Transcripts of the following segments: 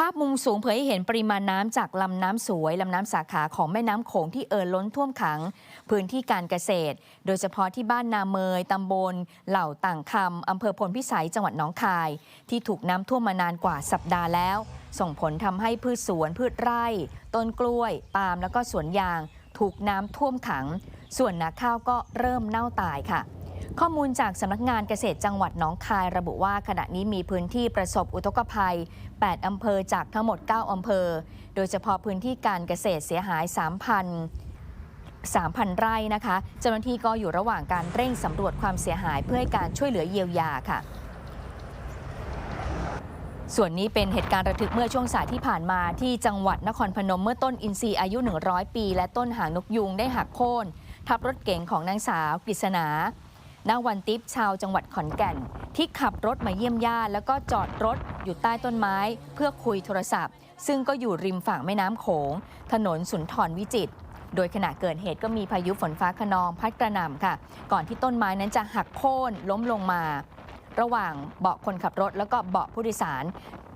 ภาพมุมสูงเผยให้เห็นปริมาณน้ำจากลำน้ำสวยลำน้ำสาขาของแม่น้ำโขงที่เอ่อล้นท่วมขัง พื้นที่การเกษตร โดยเฉพาะที่บ้านนาเมยตำบล เหล่าต่างคำอำเภอพลพิสัยจังหวัดหนองคาย ที่ถูกน้ำท่วมมานานกว่าสัปดาห์แล้ว ส่งผลทำให้พืชสวนพืชไร่ ต้นกล้วยปาล์มแล้วก็สวนยาง ถูกน้ำท่วมขัง ส่วนนาข้าวก็เริ่มเน่าตายค่ะ ข้อมูลจากสำนักงานเกษตรจังหวัดหนองคายระบุว่าขณะนี้มีพื้นที่ประสบอุทกภัย 8 อำเภอจากทั้งหมด 9 อำเภอ โดยเฉพาะพื้นที่การเกษตรเสียหาย 3,000 3,000 ไร่นะคะ เจ้าหน้าที่ก็อยู่ระหว่างการเร่งสำรวจความเสียหายเพื่อให้การช่วยเหลือเยียวยาค่ะ ส่วนนี้เป็นเหตุการณ์ระทึกเมื่อช่วงสายที่ผ่านมาที่จังหวัดนครพนมเมื่อต้นอินทรีอายุ 100 ปี และต้นหางนกยูงได้หักโค่นทับรถเก๋งของนางสาวกฤษณา นางวันติปชาวจังหวัดขอนแก่น ที่ขับรถมาเยี่ยมญาติแล้วก็จอดรถอยู่ใต้ต้นไม้ เพื่อคุยโทรศัพท์ ซึ่งก็อยู่ริมฝั่งแม่น้ำโขง ถนนสุนทรวิจิตรโดยขณะเกิดเหตุก็มีพายุฝนฟ้าขนองพัดกระหน่ำค่ะ ก่อนที่ต้นไม้นั้นจะหักโค่นล้มลงมา ระหว่างเบาะคนขับรถแล้วก็เบาะผู้โดยสาร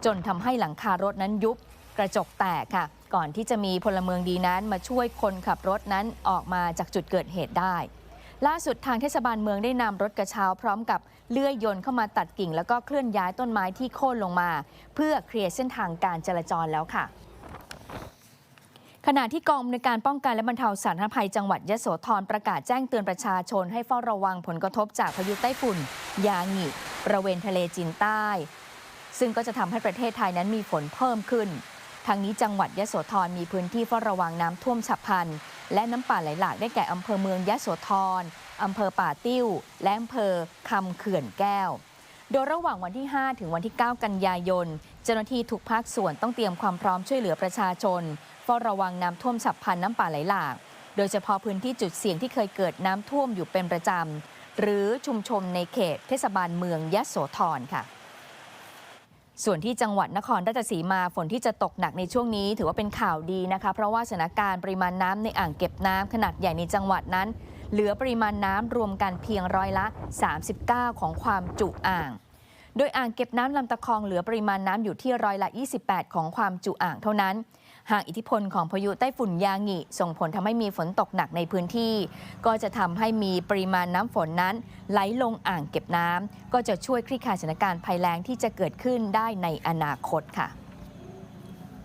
จนทำให้หลังคารถนั้นยุบกระจกแตกค่ะ ก่อนที่จะมีพลเมืองดีนั้นมาช่วยคนขับรถนั้นออกมาจากจุดเกิดเหตุได้ ล่าสุดทางเทศบาลเมืองได้นำรถกระเช้าพร้อมกับเลื่อยยนต์เข้ามาตัดกิ่ง แล้วก็เคลื่อนย้ายต้นไม้ที่โค่นลงมา เพื่อเคลียร์เส้นทางการจราจรแล้วค่ะขณะที่กองอำนวยการป้องกันและบรรเทาสาธารณภัยจังหวัดยะโสธรประกาศแจ้งเตือนประชาชนให้เฝ้าระวังผลกระทบจากพายุไต้ฝุ่น ยางิบริเวณทะเลจีนใต้ ซึ่งก็จะทำให้ประเทศไทยนั้นมีฝนเพิ่มขึ้น ทางนี้จังหวัดยะโสธรมีพื้นที่เฝ้าระวังน้ำท่วมฉับพลัน และน้ำป่าไหลหลากได้แก่อำเภอเมืองยะโสธรอำเภอป่าติ้ว และอำเภอคำเขื่อนแก้ว โดยระหว่างวันที่ 5 ถึงวันที่ 9 กันยายน เจ้าหน้าที่ทุกภาคส่วนต้องเตรียมความพร้อมช่วยเหลือประชาชนเฝ้าระวังน้ำท่วมฉับพลันน้ำป่าไหลหลาก โดยเฉพาะพื้นที่จุดเสี่ยงที่เคยเกิดน้ำท่วมอยู่เป็นประจำหรือชุมชนในเขตเทศบาลเมืองยะโสธรค่ะ ส่วนที่จังหวัดนครราชสีมาฝนที่จะตกหนักในช่วงนี้ ถือว่าเป็นข่าวดีนะคะ เพราะว่าสถานการณ์ปริมาณน้ำในอ่างเก็บน้ำขนาดใหญ่ในจังหวัดนั้น เหลือปริมาณน้ำรวมกันเพียงร้อยละ 39 ของความจุอ่าง โดยอ่างเก็บน้ำลำตะคองเหลือปริมาณน้ำอยู่ที่ร้อยละ 28 ของความจุอ่างเท่านั้น หากอิทธิพลของพายุไต้ฝุ่นยางิส่งผลทำให้มีฝนตกหนักในพื้นที่ ก็จะทำให้มีปริมาณน้ำฝนนั้น ไหลลงอ่างเก็บน้ำก็จะช่วยคลี่คลายสถานการณ์ภัยแล้งที่จะเกิดขึ้นได้ในอนาคตค่ะ